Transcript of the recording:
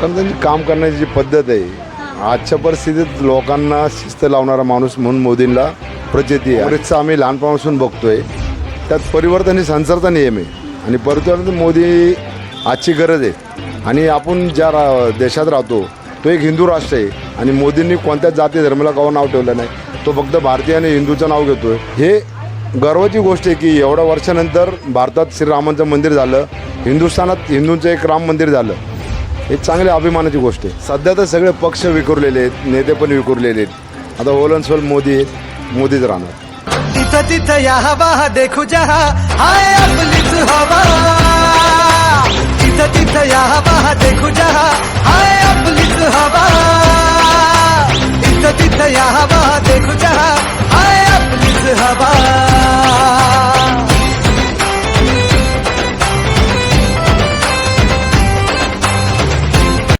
कारण त्यांची काम करण्याची जी पद्धत आहे आजच्या परिस्थितीत लोकांना शिस्त लावणारा माणूस म्हणून मोदींना प्रचिती आहे. काँग्रेसचं आम्ही लहानपणापासून बघतोय. त्यात परिवर्तन ही संसारचा नियम आहे. आणि परिवर्तन मोदी आजची गरज आहे. आणि आपण ज्या रा देशात राहतो तो एक हिंदू राष्ट्र आहे. आणि मोदींनी कोणत्याच जाती धर्माला कवा नाव ठेवलं नाही तो फक्त भारतीय आणि हिंदूचं नाव आहे हे गर्वाची गोष्ट आहे की एवढ्या वर्षानंतर भारतात श्रीरामांचं मंदिर झालं हिंदुस्थानात हिंदूंचं एक राम मंदिर झालं. हे चांगल्या अभिमानाची गोष्ट आहे. सध्या तर सगळे पक्ष विखुरलेले आहेत नेते पण विखुरलेले आहेत. आता ओलनसोल मोदी आहेत मोदीच राहणार. तिथं तिथं या हवा देखू जहा हाय आपलीच हवा. तिथं तिथं या हवा देखू जहा हाय आपलीच हवा. तिथं तिथं या हवा